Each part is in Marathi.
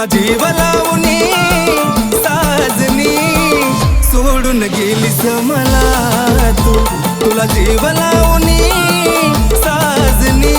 तुला जीव लावणी साजनी सोडून गेलीस मला तू. तुला जीव लावणी साजनी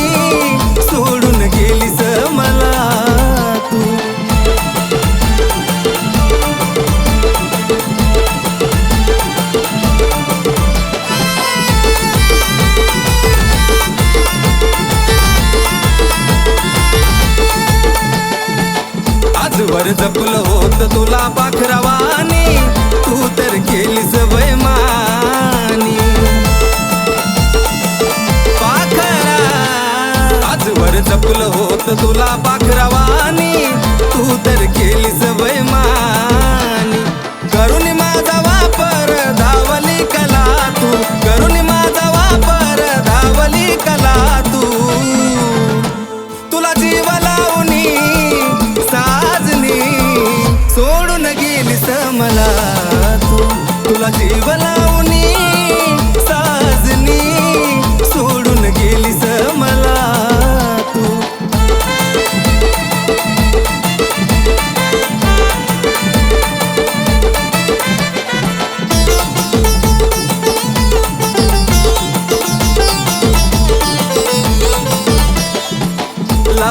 तुला पाखरावानी तू तर केली सवय मा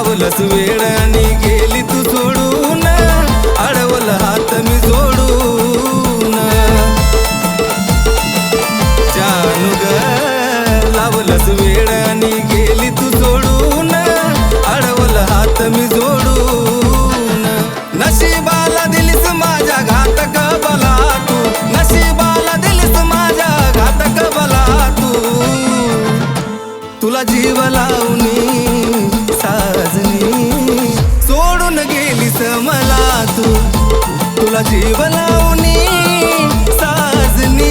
लावलस वेळ आणि गेली तू सोडून. अडवलं हात मी जोडून जानू ग लावलस वेळ आणि गेली तू सोडून. अडवलं हात मी जोडून नशिबाला दिलीस माझ्या घातक बला तू नशिबाला दिलीस माझ्या घातक बला तू तुला जीवला जीव लावणी साजनी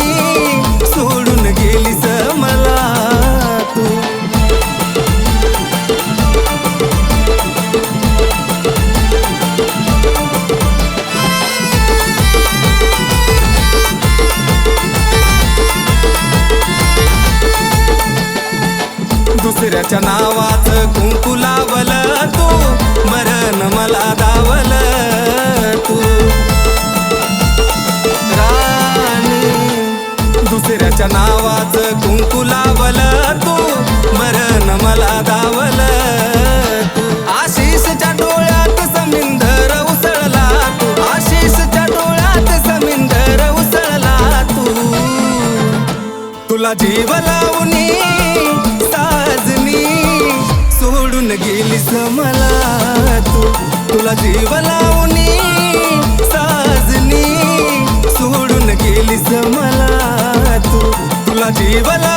सोडून गेलीस मला तू. दुसऱ्याच्या नावाचं कुंकू लावलं नावाचं कुंकू लावलं तू मरण मला दावल तू. आशिषच्या डोळ्यात समिंदर उसळला तू. आशिषच्या डोळ्यात समिंदर उसळला तू. तुला जीव लावणी साजनी सोडून गेलीस मला तू. तुला जीव लावणी साजनी